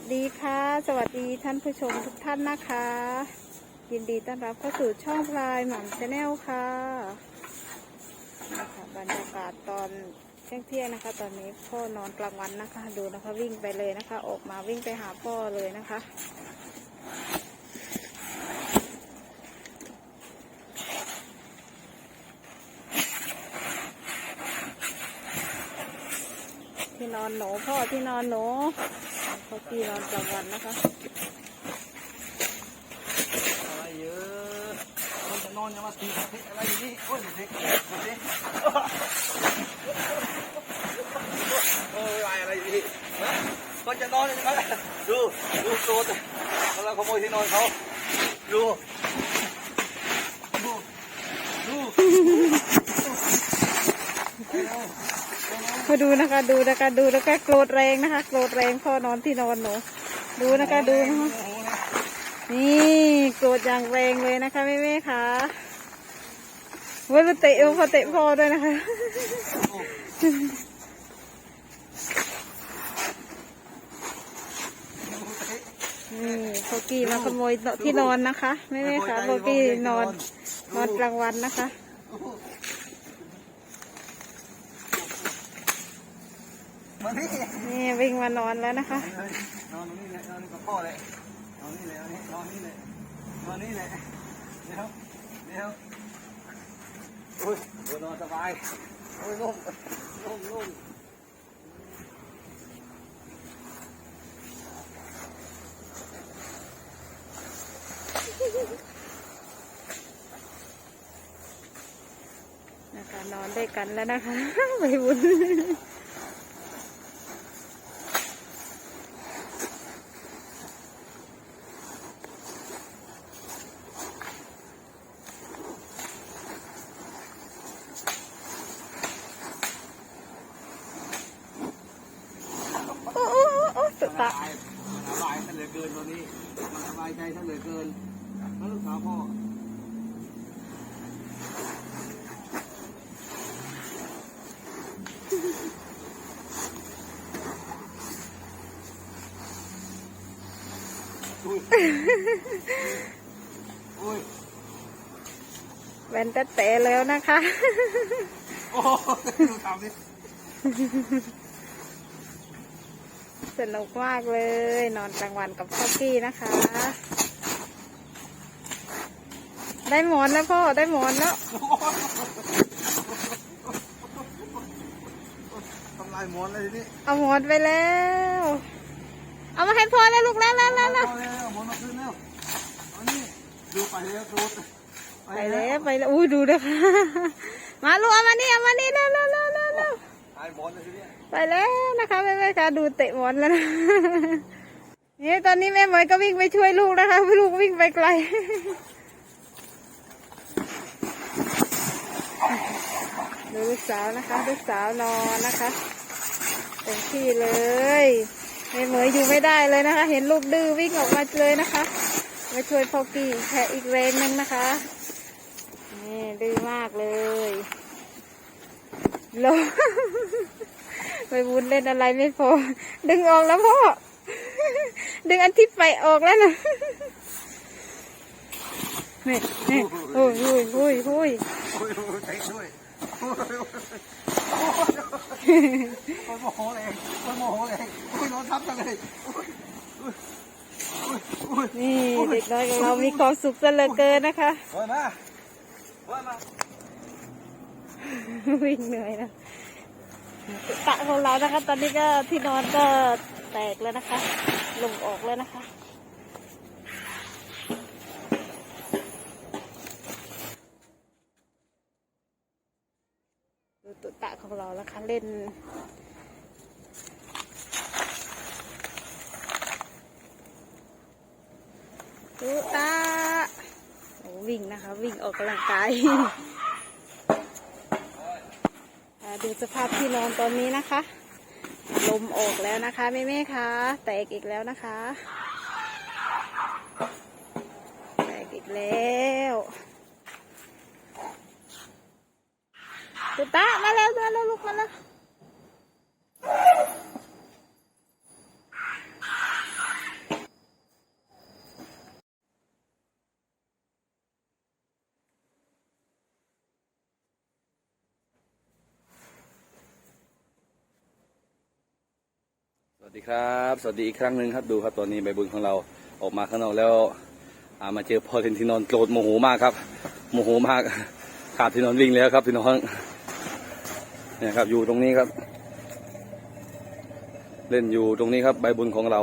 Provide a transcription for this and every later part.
สวัสดีค่ะ สวัสดีท่านผู้ชมทุกท่านนะคะ ยินดีต้อนรับเข้าสู่ช่องพลายหม่ำชาแนลค่ะนะคะบรรยากาศตอนเที่ยงเที่ยงนะคะ ตอนนี้พ่อนอนกลางวันนะคะ ดูนะคะวิ่งไปเลยนะคะ ออกมาวิ่งไปหาพ่อเลยนะคะที่นอนหนูพ่อที่นอนหนู พ่อพี่นอนกลางวันนะคะอะไรเยอะมันจะนอนยังมาตีอะไรอย่างนี้โอ้ยเทคมาเทคโอ้ยอะไรอยู่นี่นะมันจะนอนยังไงดูดูโซนกำลังขโมยที่นอนเขาดูดู มาดูนะคะดูนะคะดูนะคะโกรธแรงนะคะโกรธแรงพ่อนอนที่นอนหนูดูนะคะดูนะคะนี่โกรธอย่างแรงเลยนะคะแม่แม่ค่ะเว้ยเตะเอวพอเตะพ่อด้วยนะคะนี่โฟกี้มาขโมยที่นอนนะคะแม่แม่ค่ะโฟกี้นอนนอนกลางวันนะคะ มานี่นี่วิ่งมานอนแล้วนะคะ นอนนี่แหละนอนกับพ่อเลยนอนนี่เลยนอนนี่เลยนอนนี่เลยเดี๋ยวเดี๋ยวโอ้ยนอนสบายโอ้ยนุ่มนุ่มนุ่มนะคะนอนด้วยกันแล้วนะคะไปบุญโอ้โอ้โอ้โอ้สุด ส ตา บายสบายซะเหลือเกินวันนี้มันสบายใจซะเหลือเกินแล้วลูกสาวพ่ออุ้ยอุ้ยแวนแต่เตะแล้วนะคะ โอ้ดูทำดิ สนุกมากเลย นอนกลางวันกับพ่อกี้นะคะ ได้หมอนแล้วพ่อได้หมอนแล้วทำลายหมอนเลยทีนี้เอาหมอนไปแล้ว เอามาให้พ่อแล้วลูกแล้วแล้วแล้วแล้วเอาแล้วหมอนมาคืนแล้วเอานี่ดูไปแล้วดูไปแล้วไปแล้วอุ้ยดูนะคะมาลูกเอามานี่เอามานี่เร็วเร็วเร็วเร็วเร็วตายหมอนเลยทีนี้ ไปแล้วนะคะแม่แม่คะดูเตะหมอนแล้วนะนี่ตอนนี้แม่เหมยก็วิ่งไปช่วยลูกนะคะลูกวิ่งไปไกลดูลูกสาวนะคะลูกสาวนอนนะคะเต็มที่เลยแม่เหมยอยู่ไม่ได้เลยนะคะ เห็นลูกดื้อวิ่งออกมาเลยนะคะมาช่วยพ่อกี้แค่อีกแรงหนึงนะคะนี่ดื้อมากเลยโล ไปวุ้นเล่นอะไรไม่พอ ดึงออกแล้วพ่อ ดึงอันที่ไปออกแล้วนะนี่นี่โอ้ยโอ้ยโอ้ยโอ้ยโอ้ยโอ้ยใจช่วยโอ้ยโอ้ยโอ้ยโมโหเลยโอ้ยโมโหเลยโอ้ยนอนทับกันเลยโอ้ยโอ้ยโอ้ยนี่เด็กน้อยของเรามีความสุขซะเหลือเกินนะคะโอ้ยมาโอ้ยมาวิ่งเหนื่อยนะ ตะของเรานะคะ ตอนนี้ก็ที่นอนก็แตกแล้วนะคะ ลงออกแล้วนะคะ ดูตุตะของเราแล้วค่ะเล่นตุตะโอ้วิ่งนะคะ วิ่งออกกำลังกาย ดูสภาพที่นอนตอนนี้นะคะ ลมออกแล้วนะคะแม่แม่คะแตกอีกแล้วนะคะ แตกอีกแล้วตุ๊ตามาแล้วมาแล้วลูกมาแล้ว วัสดีครับ สวัสดีอีกครั้งหนึ่งครับดูครับตอนนี้ใบบุญของเราออกมาข้างนอกแล้วอามาเจอพอเทนที่นอนโกรธโมโหมากครับโมโหมากขาดที่นอนวิ่งแล้วครับพี่น้องเนี่ยครับอยู่ตรงนี้ครับ เล่นอยู่ตรงนี้ครับใบบุญของเรา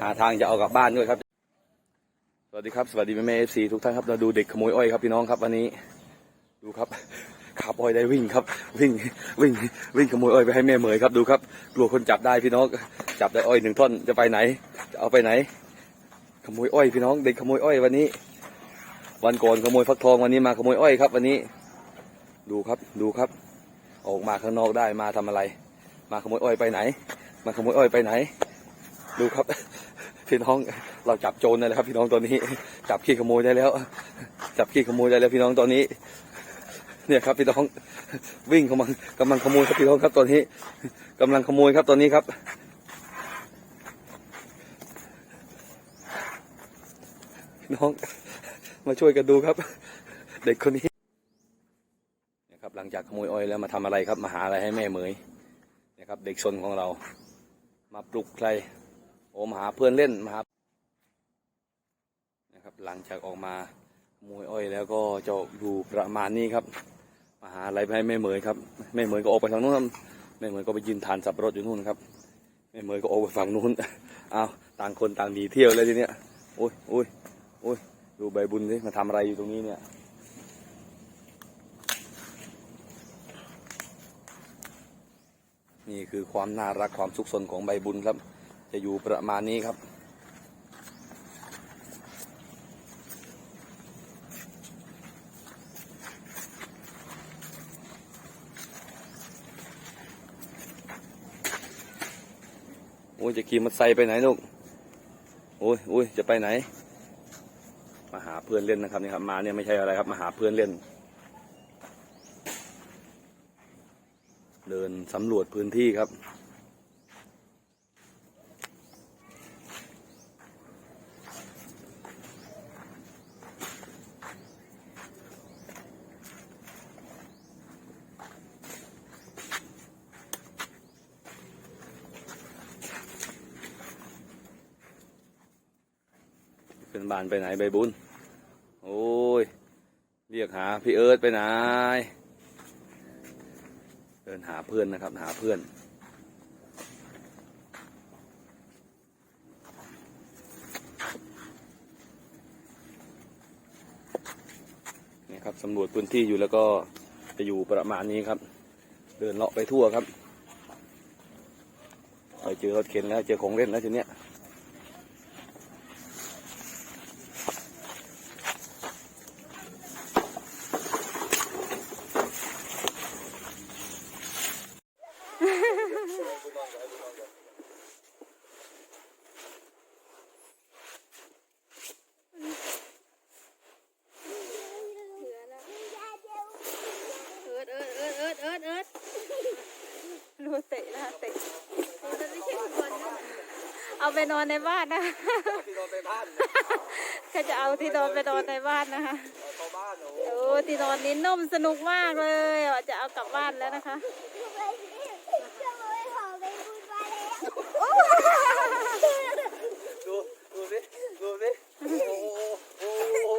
หาทางจะเอากลับบ้านด้วยครับ สวัสดีครับสวัสดีแม่แม่เอฟซีทุกท่านครับเราดูเด็กขโมยอ้อยครับพี่น้องครับวันนี้ ดูครับ ขับอ้อยได้วิ่งครับ วิ่งวิ่งวิ่งขโมยอ้อยไปให้แม่เหมยครับดูครับกลัวคนจับได้พี่น้องจับได้อ้อยหนึ่งท่อนจะไปไหนจะเอาไปไหน ขโมยอ้อยพี่น้องเด็กขโมยอ้อยวันนี้ วันก่อนขโมยฟักทองวันนี้มาขโมยอ้อยครับ วันนี้ ดูครับดูครับ ออกมาข้างนอกได้มาทำอะไร มาขโมยอ้อยไปไหน มาขโมยอ้อยไปไหน ดูครับพี่น้องเราจับโจรได้แล้วครับ พี่น้องตอนนี้ จับขี้ขโมยได้แล้ว จับขี้ขโมยได้แล้วพี่น้องตอนนี้ เนี่ยครับพี่น้องวิ่งกำลังกำลังขโมยครับพี่น้องครับตอนนี้กำลังขโมยครับตอนนี้ครับ พี่น้องมาช่วยกันดูครับ เด็กคนนี้นี่ยครับหลังจากขโมยอ้อยแล้วมาทำอะไรครับมาหาอะไรให้แม่เหมยนี่ยครับ เด็กชนของเรา มาปลุกใครโอ้มาหาเพื่อนเล่นมาหานะครับหลังจากออกมา ขโมยอ้อยแล้วก็จะอยู่ประมาณนี้ครับมาหาอะไรไปให้แม่เหมยครับแม่เหมยก็ออกไปทางนู้นครับแม่เหมยก็ไปยืนทานสับปะรดอยู่นู่นครับแม่เหมยก็ออกไปฝั่งนู้นอ้าวต่างคนต่างหนีเที่ยวเลยทีเนี้ยโอ้ยโอ้ยโอ้ยดูใบบุญสิมาทำอะไรอยู่ตรงนี้เนี่ยนี่คือความน่ารักความสุขสนของใบบุญครับ จะอยู่ประมาณนี้ครับ อ้ยจะขี่มอเตอร์ไซค์ไปไหนลูกโอ้ยโอ้ยจะไปไหน มาหาเพื่อนเล่นนะครับนี่ครับมาเนี่ยไม่ใช่อะไรครับมาหาเพื่อนเล่น เดินสำรวจพื้นที่ครับ เป็นบ้านไปไหนใบบุญ โอ้ย เรียกหาพี่เอิร์ธไปไหน เดินหาเพื่อนนะครับ หาเพื่อน นี่ครับสำรวจพื้นที่อยู่แล้วก็จะอยู่ประมาณนี้ครับ เดินเลาะไปทั่วครับ ไปเจอรถเข็นแล้วเจอของเล่นแล้วทีเนี้ย เอิร์ดเอิร์ดเอิร์ดเอิร์ดเอิร์ดเอิร์ดดูเตะนะคะเตะมันไม่ใช่ฟุตบอลนะ เอาไปนอนในบ้านนะที่นอนไปบ้านก็จะเอาที่นอนไปนอนในบ้านนะคะเข้าบ้านโอ้โอ้ที่นอนนี้นุ่มสนุกมากเลยอะจะเอากลับบ้านแล้วนะคะดูดูสิดูสิโอ้โหโอ้โห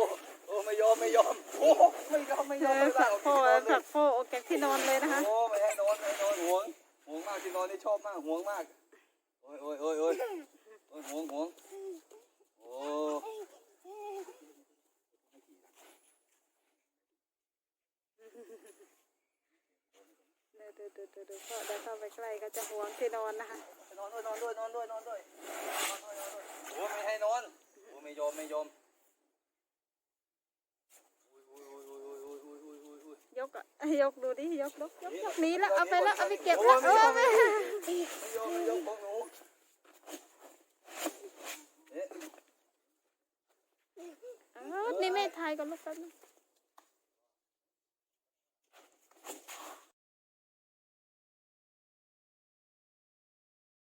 โอ้ไม่ยอมไม่ยอมโอ้ไม่ยอมไม่ยเออมอไม่ผลักพ่อไม่ผลักพ่อออกจากที่นอนเลยนะคะโอ้ไม่ให้นอนไม่ให้นอนห่วงห่วงมากที่นอนนี่ชอบมากห่วงมาก เดี๋ยวเดี๋ยวเดี๋ยวเดี๋ยวพอเดินเข้าไปใกล้ก็จะห่วงที่นอนนะคะ นอนด้วยนอนด้วยนอนด้วยนอนด้วยนอนด้วยนอนด้วยโอ้ยไม่ให้นอนโอ้ยไม่ยอมไม่ยอมยกอะยกดูดิยกยกยกยกนี้แล้วเอาไปแล้วเอาไปเก็บแล้วเอาไปไม่ยอมไม่ยอมของหนูเอ้านี่แม่ทยก็อนลูกแป๊บน